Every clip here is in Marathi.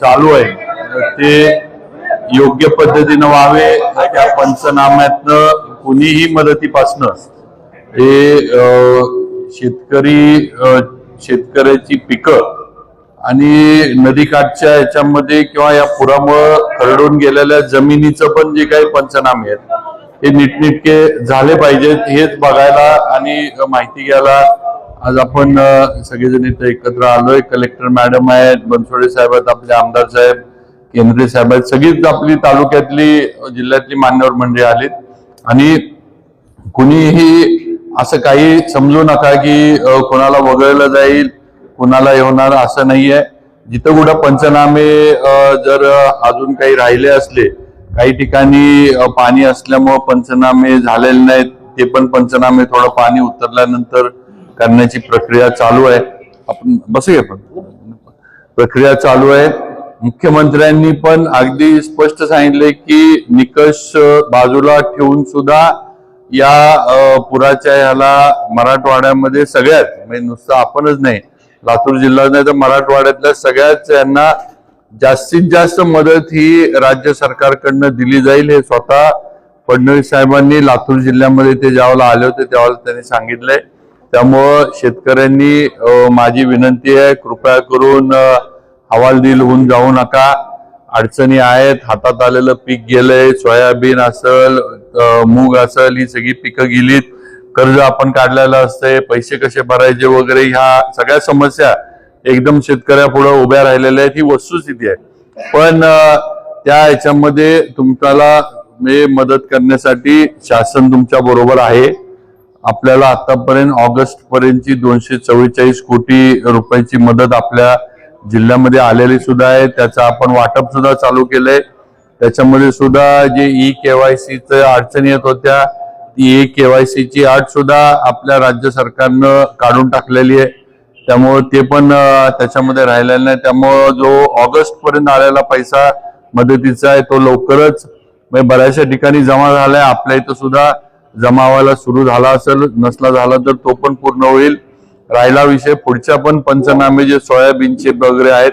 चालू आहे. ते योग्य पद्धतीनं व्हावे त्या पंचनाम्यातनं कुणीही मदतीपासनं हे शेतकरी शेतकऱ्याची पिकं आणि नदीकाठच्या याच्यामध्ये किंवा या पुरामुळं खरडून गेलेल्या जमिनीचं पण जे काही पंचनामे आहेत हे नीटनेटके झाले पाहिजेत हेच बघायला आणि माहिती घ्यायला आज आपण सगळेजण इथे एकत्र आलोय. कलेक्टर मॅडम आहेत बनसोडे साहेब आहेत आपले आमदार साहेब केंद्रे साहेब आहेत. सगळीच आपली तालुक्यातली जिल्ह्यातली मान्यवर मंडळी आलीत. आणि कुणीही असं काही समजू नका की कोणाला वगळलं जाईल कुणाला येणार असं नाहीये. जिथं कुठं पंचनामे जर अजून काही राहिले असले काही ठिकाणी पाणी असल्यामुळं पंचनामे झालेले नाहीत ते पण पंचनामे थोडं पाणी उतरल्यानंतर करण्याची प्रक्रिया चालू आहे. आपण बसूया पण. प्रक्रिया चालू आहे. मुख्यमंत्र्यांनी पण अगदी स्पष्ट सांगितले की निकष बाजूला ठेवून सुद्धा या पुराच्या ह्याला मराठवाड्यामध्ये सगळ्यात म्हणजे नुसतं आपणच नाही लातूर जिल्हा नाही तर मराठवाड्यातल्या सगळ्याच यांना जास्तीत जास्त मदत ही राज्य सरकारकडनं दिली जाईल हे स्वतः फडणवीस साहेबांनी लातूर जिल्ह्यामध्ये ते ज्यावेळेला आले होते त्यावेळेला त्यांनी सांगितलंय. त्यामुळं शेतकऱ्यांनी माझी विनंती आहे कृपया करून हवालदिल होऊन जाऊ नका. अडचणी आहेत हातात आलेलं पीक गेलंय सोयाबीन असल मूग असल ही सगळी पिकं गेलीत. कर्ज आपण काढलेलं असतंय पैसे कसे भरायचे वगैरे ह्या सगळ्या समस्या एकदम शेतकऱ्यापुढे उभ्या राहिलेल्या आहेत ही वस्तुस्थिती आहे. पण त्या ह्याच्यामध्ये तुम्हाला मदत करण्यासाठी शासन तुमच्या बरोबर आहे. आपल्याला आतापर्यंत ऑगस्ट पर्यंतची दोनशे चव्वेचाळीस कोटी रुपयाची मदत आपल्या जिल्ह्यामध्ये आलेली सुद्धा आहे. त्याचं आपण वाटप सुद्धा चालू केलंय. त्याच्यामध्ये सुद्धा जे ई केवायसीच अडचणी येत होत्या ती ई केवायसीची अट सुद्धा आपल्या राज्य सरकारनं काढून टाकलेली आहे. त्यामुळं ते पण त्याच्यामध्ये राहिलेलं नाही. त्यामुळं जो ऑगस्ट पर्यंत आलेला पैसा मदतीचा आहे तो लवकरच म्हणजे बऱ्याचशा ठिकाणी जमा झालाय. आपल्या इथं सुद्धा जमा व्हायला सुरू झाला असेल नसला झाला तर तो पण पूर्ण होईल. राहिला विषय पुढच्या पण पंचनामे जे सोयाबीनचे वगैरे आहेत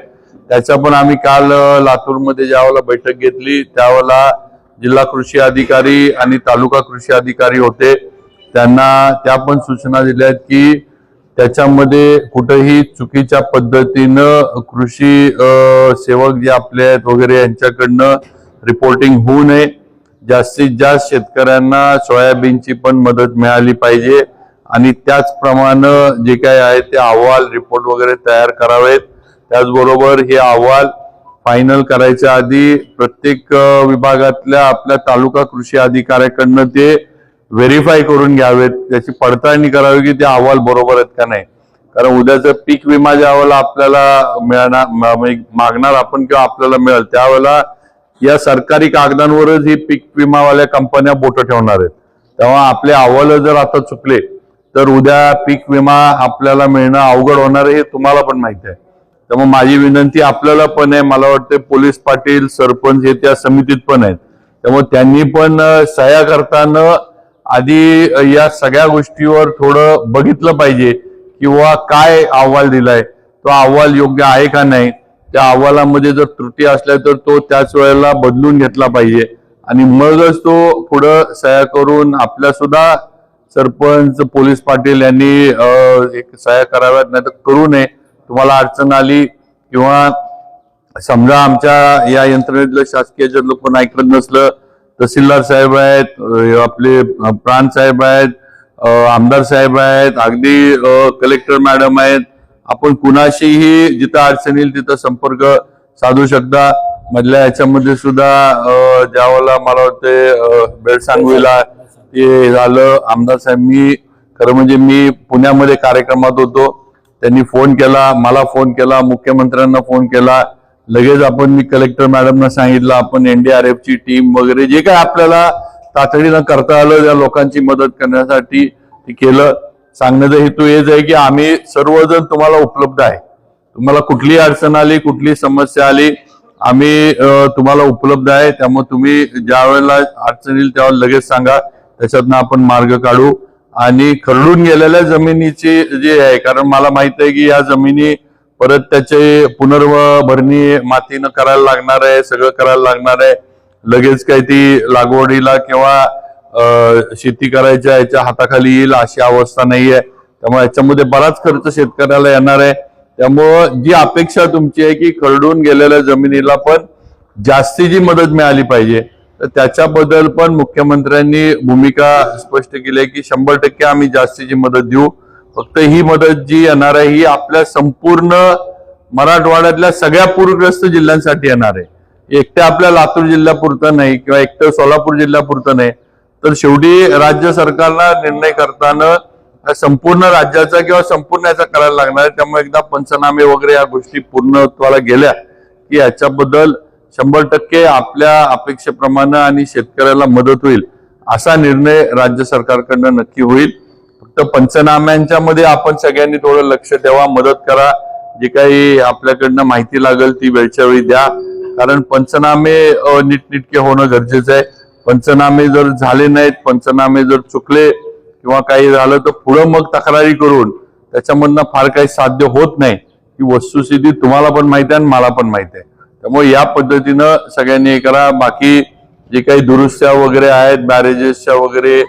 त्याच्या पण आम्ही काल लातूरमध्ये ज्यावेळेला बैठक घेतली त्यावेळेला जिल्हा कृषी अधिकारी आणि तालुका कृषी अधिकारी होते. त्यांना त्या पण सूचना दिल्यात की त्याच्यामध्ये कुठेही चुकीच्या पद्धतीनं कृषी सेवक जे आपले आहेत वगैरे यांच्याकडनं रिपोर्टिंग होऊ नये. जास्तीत जास्त शेतकऱ्यांना सोयाबीनची पण मदत मिळाली पाहिजे. आणि त्याचप्रमाणे जे काय आहे ते अहवाल रिपोर्ट वगैरे तयार करावेत. त्याचबरोबर हे अहवाल फायनल करायच्या आधी प्रत्येक विभागातल्या आपल्या तालुका कृषी अधिकाऱ्याकडनं ते व्हेरीफाय करून घ्यावेत. त्याची पडताळणी करावी की ते अहवाल बरोबर आहेत का नाही. कारण उद्याचं पीक विमा ज्या वेळेला आपल्याला मिळणार म्हणजे मागणार आपण किंवा आपल्याला मिळेल त्यावेळेला या सरकारी कागदांवरच ही पीक विमावाल्या कंपन्या बोटं ठेवणार आहेत. तेव्हा आपले अहवाल जर आता चुकले तर उद्या पीक विमा आपल्याला मिळणं अवघड होणार आहे हे तुम्हाला पण माहिती आहे. त्यामुळे माझी विनंती आपल्याला पण आहे मला वाटते पोलीस पाटील सरपंच हे त्या समितीत पण आहेत. त्यामुळे त्यांनी पण सह्या करताना आधी या सगळ्या गोष्टीवर थोडं बघितलं पाहिजे किंवा काय अहवाल दिलाय तो अहवाल योग्य आहे का नाही त्या अहवालामध्ये जर त्रुटी असल्या तर तो त्याच वेळेला बदलून घेतला पाहिजे. आणि मगच तो पुढं सह्या करून आपल्या सुद्धा सरपंच पोलीस पाटील यांनी एक सह्या कराव्यात नाही तर करू नये. तुम्हाला अडचण आली किंवा समजा आमच्या या यंत्रणेतलं शासकीय जर लोक ऐकत नसलं तहसीलदार साहेब आहेत आपले अं, प्राण साहेब आहेत आमदार साहेब आहेत अगदी कलेक्टर मॅडम आहेत आपण कुणाशीही जिथं अडचण येईल तिथं संपर्क साधू शकता. मधल्या याच्यामध्ये सुद्धा ज्यावेळेला मला वाटते अं, बेळसांगवीला ते झालं. आमदार साहेब मी खरं म्हणजे मी पुण्यामध्ये कार्यक्रमात होतो. त्यांनी फोन केला मला फोन केला मुख्यमंत्र्यांना फोन केला. लगेच आपण मी कलेक्टर मॅडमना सांगितलं आपण एनडीआरएफची टीम वगैरे जे काय आपल्याला तातडीनं करता आलं त्या लोकांची मदत करण्यासाठी ते केलं. सांगण्याचा हेतू हेच आहे की आम्ही सर्वजण तुम्हाला उपलब्ध आहे. तुम्हाला कुठली अडचण आली कुठली समस्या आली आम्ही तुम्हाला उपलब्ध आहे. त्यामुळे तुम्ही ज्या वेळेला अडचण येईल त्यावेळेला लगेच सांगा. त्याच्यातनं आपण मार्ग काढू. आणि खरडून गेलेल्या जमिनीची जे आहे कारण मला माहीत आहे की या जमिनी परत त्याचे पुनर्भरणी मातीनं करायला लागणार आहे सगळं करायला लागणार आहे. लगेच काही ती लागवडीला किंवा शेती करायच्या याच्या हाताखाली येईल अशी अवस्था नाहीये. त्यामुळे याच्यामध्ये बराच खर्च शेतकऱ्याला येणार आहे. त्यामुळं जी अपेक्षा तुमची आहे की खरडून गेलेल्या जमिनीला पण जास्तीची मदत मिळाली पाहिजे तर त्याच्याबद्दल पण मुख्यमंत्र्यांनी भूमिका स्पष्ट केली आहे की शंभर टक्के आम्ही जास्तीची मदत देऊ. फक्त ही मदत जी येणार आहे ही आपल्या संपूर्ण मराठवाड्यातल्या सगळ्या पूरग्रस्त जिल्ह्यांसाठी येणार आहे. एकट्या आपल्या लातूर जिल्ह्यापुरतं नाही किंवा एकटं सोलापूर जिल्ह्यापुरतं नाही. तर शेवटी राज्य सरकारला निर्णय करताना संपूर्ण राज्याचा किंवा संपूर्ण याचा करायला लागणार. आहे त्यामुळे एकदा पंचनामे वगैरे या गोष्टी पूर्णत्वाला गेल्या की याच्याबद्दल शंभर टक्के आपल्या अपेक्षेप्रमाणे आणि शेतकऱ्याला मदत होईल असा निर्णय राज्य सरकारकडनं नक्की होईल. फक्त पंचनाम्यांच्या मध्ये आपण सगळ्यांनी थोडं लक्ष ठेवा मदत करा. जे काही आपल्याकडनं माहिती लागेल ती वेळच्या वेळी द्या. कारण पंचनामे नीटनिटके होणं गरजेचं आहे. पंचनामे जर झाले नाहीत पंचनामे जर चुकले किंवा काही झालं तर पुढं मग तक्रारी करून त्याच्यामधनं फार काही साध्य होत नाही. ही वस्तुस्थिती तुम्हाला पण माहिती आहे आणि मला पण माहिती आहे. त्यामुळे या पद्धतीनं सगळ्यांनी हे करा. बाकी जे काही दुरुस्त्या वगैरे आहेत बॅरेजेसच्या वगैरे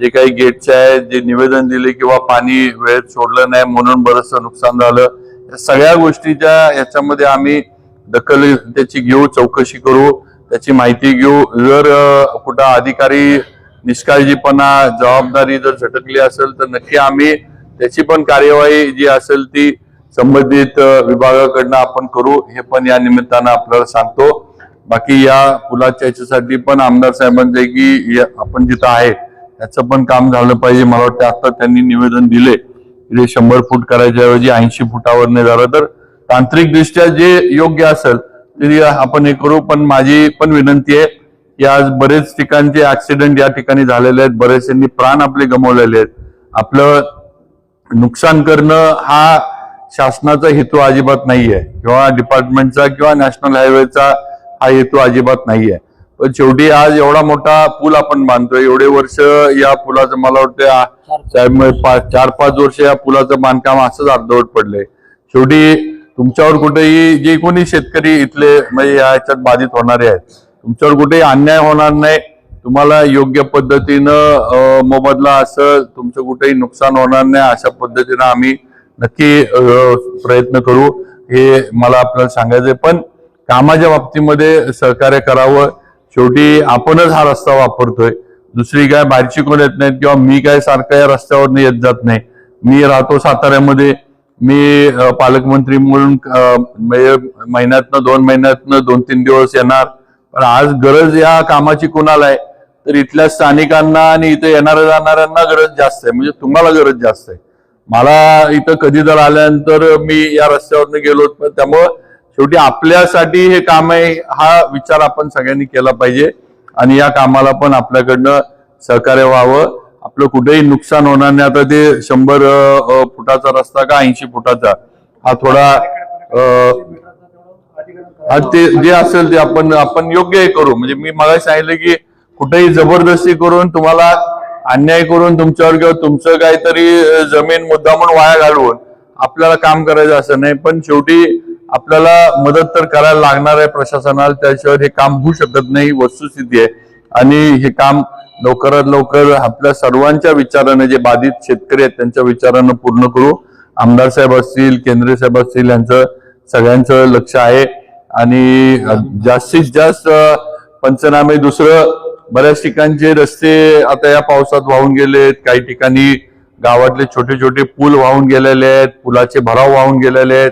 जे काही गेटच्या आहेत जे निवेदन दिले किंवा पाणी वेळेत सोडलं नाही म्हणून बरंचसं नुकसान झालं या सगळ्या गोष्टीच्या याच्यामध्ये आम्ही दखल त्याची घेऊ चौकशी करू. त्याची माहिती घेऊ. जर कुठं अधिकारी निष्काळजीपणा जबाबदारी जर झटकली असेल तर नक्की आम्ही त्याची पण कार्यवाही जी असेल ती संबंधित विभागाकडनं आपण करू. हे पण या निमित्तानं आपल्याला सांगतो. बाकी या पुलाच्या याच्यासाठी पण आमदार साहेबांचे की आपण जिथं आहे त्याचं पण काम झालं पाहिजे. मला वाटतं आता त्यांनी निवेदन दिले शंभर फूट करायच्या ऐवजी ऐंशी फुटावर नाही झालं तर तांत्रिकदृष्ट्या जे योग्य असेल आपण हे करू पण माझी पण विनंती आहे की आज बरेच ठिकाणचे ऍक्सिडेंट या ठिकाणी झालेले आहेत. बरेचशांनी प्राण आपले गमावलेले आहेत. आपलं नुकसान करणं हा शासनाचा हेतू अजिबात नाहीये. किंवा डिपार्टमेंटचा किंवा नॅशनल हायवेचा हा हेतू अजिबात नाहीये. पण शेवटी आज एवढा मोठा पूल आपण बांधतोय एवढे वर्ष या पुलाचं मला वाटतं चार पाच वर्ष या पुलाचं बांधकाम असंच अर्धवट पडलंय. शेवटी तुमच्यावर कुठेही जे कोणी शेतकरी इथले म्हणजे या याच्यात बाधित होणारे आहेत तुमच्यावर कुठेही अन्याय होणार नाही. तुम्हाला योग्य पद्धतीनं मोबदला असं तुमचं कुठेही नुकसान होणार नाही अशा पद्धतीनं आम्ही नक्की प्रयत्न करू. हे मला आपल्याला सांगायचंय. पण कामाच्या बाबतीमध्ये सहकार्य करावं. शेवटी आपणच हा रस्ता वापरतोय. दुसरी काय बाहेरची कोण येत नाहीत किंवा मी काय सारखं या रस्त्यावर येत जात नाही. मी राहतो साताऱ्यामध्ये. मी पालकमंत्री म्हणून म्हणजे महिन्यातनं दोन महिन्यातनं दोन तीन दिवस येणार. पण आज गरज या कामाची कुणाला आहे? तर इथल्या स्थानिकांना आणि इथे येणाऱ्या जाणाऱ्यांना गरज जास्त आहे. म्हणजे तुम्हाला गरज जास्त आहे. मला इथं कधी जर आल्यानंतर मी या रस्त्यावरनं गेलो पण त्यामुळं शेवटी आपल्यासाठी हे काम आहे हा विचार आपण सगळ्यांनी केला पाहिजे. आणि या कामाला पण आपल्याकडनं सहकार्य व्हावं. आपलं कुठेही नुकसान होणार नाही. आता ते शंभर फुटाचा रस्ता का ऐंशी फुटाचा? हा थोडा हा ते जे असेल ते आपण आपण योग्य हे करू. म्हणजे मी मला सांगितलं की कुठेही जबरदस्ती करून तुम्हाला अन्याय करून तुमच्यावर किंवा तुमचं काहीतरी जमीन मुद्दामून वाया घालवून आपल्याला काम करायचं असं नाही. पण शेवटी आपल्याला मदत तर करायला लागणार आहे प्रशासनाला. त्याशिवाय हे काम होऊ शकत नाही. वस्तुस्थिती आहे. आणि हे काम लवकरात लवकर आपल्या सर्वांच्या विचाराने जे बाधित शेतकरी आहेत त्यांच्या विचारानं पूर्ण करू. आमदार साहेब असतील केंद्रीय साहेब असतील यांचं सगळ्यांचं लक्ष आहे. आणि जास्तीत जास्त पंचनामे दुसरं बऱ्याच ठिकाणचे रस्ते आता या पावसात वाहून गेलेत काही ठिकाणी गावातले छोटे छोटे पूल वाहून गेलेले आहेत पुलाचे भराव वाहून गेलेले आहेत.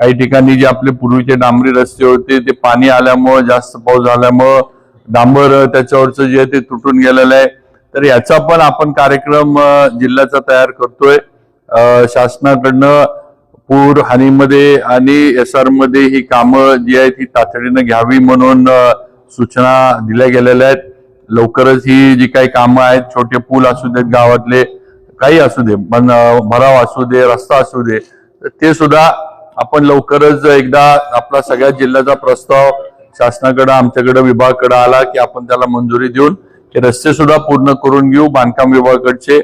काही ठिकाणी जे आपले पूर्वीचे डांबरी रस्ते होते ते पाणी आल्यामुळं जास्त पाऊस झाल्यामुळं डांबर त्याच्यावरचं जे आहे ते तुटून गेलेलं आहे. तर याचा पण आपण कार्यक्रम जिल्ह्याचा तयार करतोय. शासनाकडनं पूर हानीमध्ये आणि एस आरमध्ये ही कामं जी आहेत ती तातडीनं घ्यावी म्हणून सूचना दिल्या गेलेल्या आहेत. लवकरच ही जी काही कामं आहेत छोटे पूल असू देत गावातले काही असू दे पण भराव असू दे रस्ता असू दे तर ते सुद्धा आपण लवकरच एकदा आपला सगळ्या जिल्ह्याचा प्रस्ताव शासनाकडं आमच्याकडं विभागाकडे आला की आपण त्याला मंजुरी देऊन हे रस्ते सुद्धा पूर्ण करून घेऊ. बांधकाम विभागाकडचे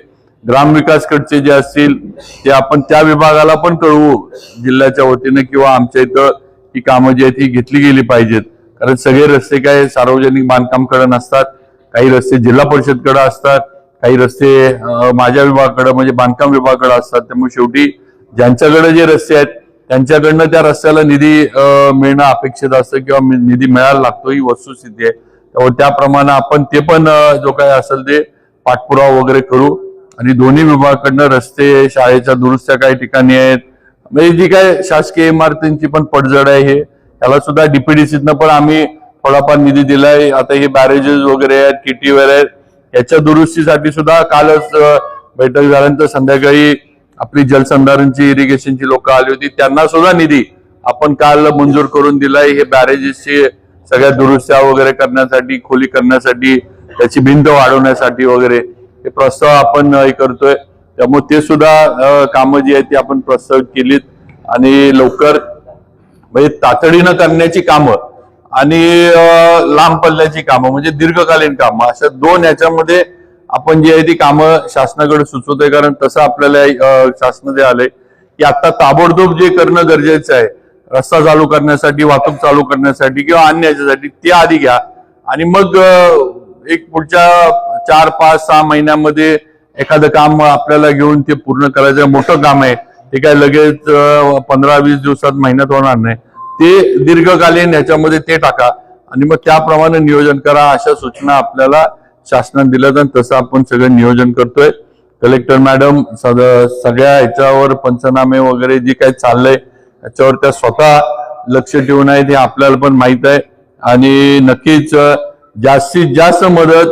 ग्रामविकासकडचे जे असतील ते आपण त्या विभागाला पण कळवू जिल्ह्याच्या वतीने किंवा आमच्या इथं ही कामं जी आहेत ही घेतली गेली पाहिजेत. कारण सगळे रस्ते काय सार्वजनिक बांधकामकडे नसतात काही रस्ते जिल्हा परिषदकडे असतात काही रस्ते माझ्या विभागाकडे म्हणजे बांधकाम विभागाकडे असतात. त्यामुळे शेवटी ज्यांच्याकडे जे रस्ते आहेत त्यांच्याकडनं त्या रस्त्याला निधी मिळणं अपेक्षित असतं किंवा निधी मिळायला लागतो ही वस्तुस्थिती आहे. त्यामुळे त्याप्रमाणे आपण ते पण जो काय असेल ते पाठपुरावा वगैरे करू. आणि दोन्ही विभागाकडनं रस्ते शाळेच्या दुरुस्त्या काही ठिकाणी आहेत. म्हणजे जी काय शासकीय इमारतींची पण पडझड आहे हे त्याला सुद्धा डीपीडीसीतनं पण आम्ही थोडाफार निधी दिलाय. आता हे बॅरेजेस वगैरे आहेत किटीवर आहेत. याच्या दुरुस्तीसाठी सुद्धा कालच बैठक झाल्यानंतर संध्याकाळी आपली जलसंधारणची इरिगेशनची लोक आली होती त्यांना सुद्धा निधी आपण काल मंजूर करून दिलाय. हे बॅरेजेसची सगळ्या दुरुस्त्या वगैरे करण्यासाठी खोली करण्यासाठी त्याची भिंत वाढवण्यासाठी वगैरे हे प्रस्ताव आपण हे करतोय. त्यामुळे ते सुद्धा कामं जी आहेत ती आपण प्रस्तावित केलीत. आणि लवकर म्हणजे तातडीनं करण्याची कामं आणि लांब पल्ल्याची कामं म्हणजे दीर्घकालीन कामं अशा दोन याच्यामध्ये आपण जी आहे ती कामं शासनाकडे सुचवतोय कारण तसं आपल्याला शासन जे आलंय की आता ताबडतोब जे करणं गरजेचं आहे रस्ता चालू करण्यासाठी वाहतूक चालू करण्यासाठी किंवा अन्य याच्यासाठी ते आधी घ्या. आणि मग एक पुढच्या चार पाच सहा महिन्यामध्ये एखादं काम आपल्याला घेऊन ते पूर्ण करायचं मोठं काम आहे. ते काय लगेच पंधरा वीस दिवसात महिन्यात होणार नाही. ते दीर्घकालीन ह्याच्यामध्ये ते टाका. आणि मग त्याप्रमाणे नियोजन करा अशा सूचना आपल्याला शासनाने दिलं जाईल तसं आपण सगळं नियोजन करतोय. कलेक्टर मॅडम सगळ्या ह्याच्यावर पंचनामे वगैरे जे काही चाललंय याच्यावर त्या स्वतः लक्ष ठेवून आहेत हे आपल्याला पण माहीत आहे. आणि नक्कीच जास्तीत जास्त मदत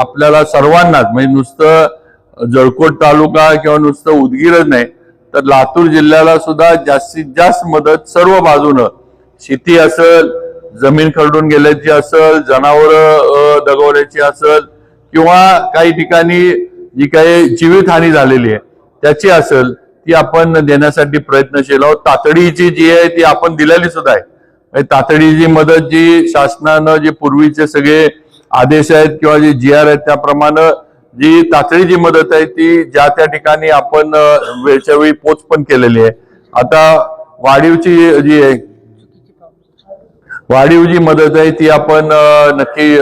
आपल्याला सर्वांनाच म्हणजे नुसतं जळकोट तालुका किंवा नुसतं उदगीरच नाही तर लातूर जिल्ह्याला सुद्धा जास्तीत जास्त मदत सर्व बाजूनं. शेती असेल जमीन खरडून गेल्याची असेल जनावर दगवल्याची असेल किंवा काही ठिकाणी जी काही जीवितहानी झालेली आहे त्याची असेल ती आपण देण्यासाठी प्रयत्नशील आहोत. तातडीची जी आहे ती आपण दिलेली सुद्धा आहे. म्हणजे तातडीची मदत जी शासनानं जे पूर्वीचे सगळे आदेश आहेत किंवा जे जी आर आहेत त्याप्रमाणे जी तातडीची मदत आहे ती ज्या त्या ठिकाणी आपण वेळच्या वेळी पोच पण केलेली आहे. आता वाढीवची जी आहे वाढीव जी मदत आहे ती आपण नक्की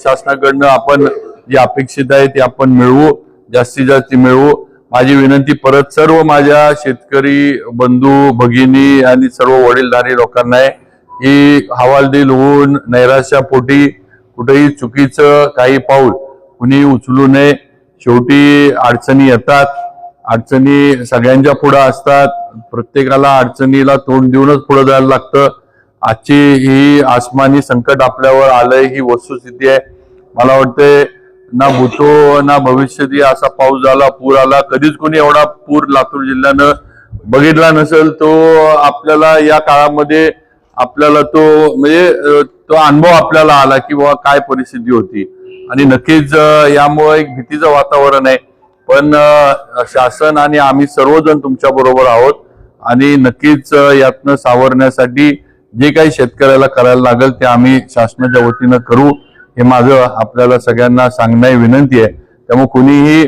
शासनाकडनं आपण जी अपेक्षित आहे ती आपण मिळवू जास्तीत जास्त मिळवू. माझी विनंती परत सर्व माझ्या शेतकरी बंधू भगिनी आणि सर्व वडीलधारी लोकांना आहे की हवालदिल होऊन नैराश्या पोटी कुठेही चुकीचं काही पाऊल कुणी उचलू नये. शेवटी अडचणी येतात अडचणी सगळ्यांच्या पुढं असतात. प्रत्येकाला अडचणीला तोंड देऊनच पुढे जायला लागतं. आजची ही आसमानी संकट आपल्यावर आलंय ही वस्तुस्थिती आहे. मला वाटतंय ना भूतो ना भविष्यती असा पाऊस झाला पूर आला कधीच कोणी एवढा पूर लातूर जिल्ह्यानं बघितला नसेल तो आपल्याला या काळामध्ये आपल्याला तो म्हणजे तो अनुभव आपल्याला आला की बाबा काय परिस्थिती होती. आणि नक्कीच यामुळे एक भीतीचं वातावरण आहे. पण शासन आणि आम्ही सर्वजण तुमच्या बरोबर आहोत. आणि नक्कीच यातनं सावरण्यासाठी जे काही शेतकऱ्याला करायला लागेल ते आम्ही शासनाच्या वतीनं करू. हे माझं आपल्याला सगळ्यांना सांगण्याची विनंती आहे. त्यामुळे कुणीही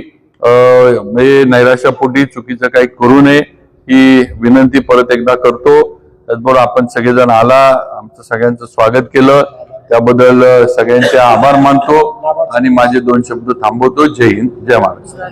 हे म्हणजे नैराश्यापोटी चुकीचं काही करू नये ही विनंती परत एकदा करतो. त्याचबरोबर आपण सगळेजण आला आमचं सगळ्यांचं स्वागत केलं. त्याबद्दल सगळ्यांचे आभार मानतो आणि माझे दोन शब्द थांबवतो. जय हिंद जय महाराष्ट्र.